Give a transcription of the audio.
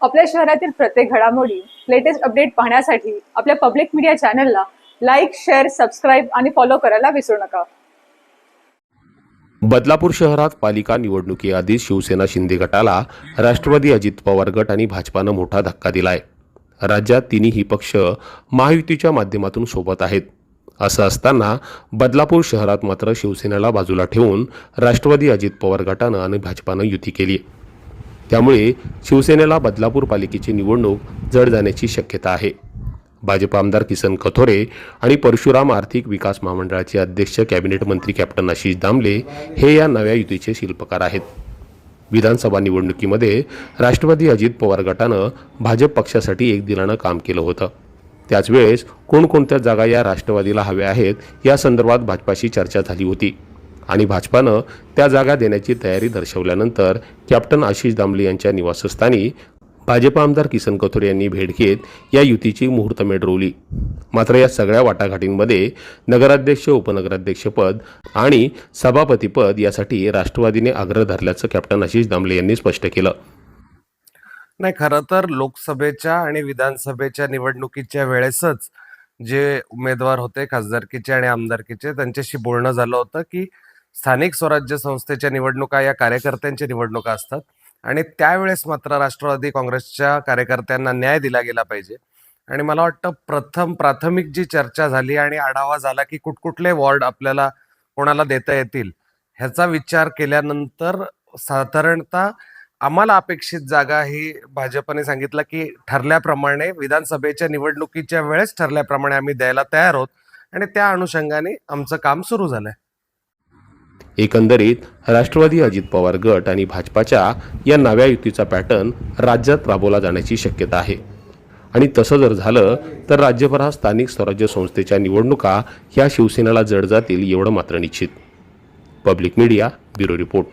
आपल्या शहरातील प्रत्येक घडामोडी लेटेस्ट अपडेट पाहण्यासाठी आपल्या पब्लिक मीडिया चॅनलला लाईक शेअर सबस्क्राईब आणि फॉलो करायला विसरू नका. बदलापूर शहरात पालिका निवडणुकीआधीच शिवसेना शिंदे गटाला राष्ट्रवादी अजित पवार गट आणि भाजपानं मोठा धक्का दिलाय. राज्यात तिन्ही पक्ष महायुतीच्या माध्यमातून सोबत आहेत. असं असताना बदलापूर शहरात मात्र शिवसेनेला बाजूला ठेवून राष्ट्रवादी अजित पवार गटानं आणि भाजपानं युती केली. त्यामुळे शिवसेनेला बदलापूर पालिकेची निवडणूक जड जाण्याची शक्यता आहे. भाजप आमदार किसन कथोरे आणि परशुराम आर्थिक विकास महामंडळाचे अध्यक्ष कॅबिनेट मंत्री कॅप्टन आशिष दामले हे या नव्या युतीचे शिल्पकार आहेत. विधानसभा निवडणुकीमध्ये राष्ट्रवादी अजित पवार गटानं भाजप पक्षासाठी एक दिलानं काम केलं होतं. त्याच वेळेस कोणकोणत्या जागा या राष्ट्रवादीला हव्या आहेत या संदर्भात भाजपाशी चर्चा झाली होती. आणि भाजपानं त्या जागा देण्याची तयारी दर्शवल्यानंतर कॅप्टन आशिष दामले यांच्या निवासस्थानी भाजप आमदार किसन कथोरे यांनी भेट घेत या युतीची मुहूर्तमेढ रोवली. मात्र या सगळ्या वाटाघाटींमध्ये नगराध्यक्ष उपनगराध्यक्षपद आणि सभापतीपद यासाठी राष्ट्रवादीने आग्रह धरल्याचं कॅप्टन आशिष दामले यांनी स्पष्ट केलं. नाही खरं तर लोकसभेच्या आणि विधानसभेच्या निवडणुकीच्या वेळेसच जे उमेदवार होते खासदारकीचे आणि आमदारकीचे त्यांच्याशी बोलणं झालं होतं की स्थानिक स्वराज्य संस्थेच्या निवडणुका या कार्यकर्त्यांच्या निवडणुका असतात. आणि त्यावेळेस मात्र राष्ट्रवादी काँग्रेसच्या कार्यकर्त्यांना न्याय दिला गेला पाहिजे. आणि मला वाटतं प्रथम प्राथमिक जी चर्चा झाली आणि आढावा झाला की कुठकुठले वॉर्ड आपल्याला कोणाला देता येतील ह्याचा विचार केल्यानंतर साधारणतः आम्हाला अपेक्षित जागा ही भाजपने सांगितलं की ठरल्याप्रमाणे विधानसभेच्या निवडणुकीच्या वेळेस ठरल्याप्रमाणे आम्ही द्यायला तयार आहोत. आणि त्या अनुषंगाने आमचं काम सुरू झालंय. एकंदरीत राष्ट्रवादी अजित पवार गट आणि भाजपाच्या या नव्या युतीचा पॅटर्न राज्यात राबवला जाण्याची शक्यता आहे. आणि तसं जर झालं तर राज्यभरात स्थानिक स्वराज्य संस्थेच्या निवडणुका ह्या शिवसेनेला जड जातील एवढं मात्र निश्चित. Public media bureau report.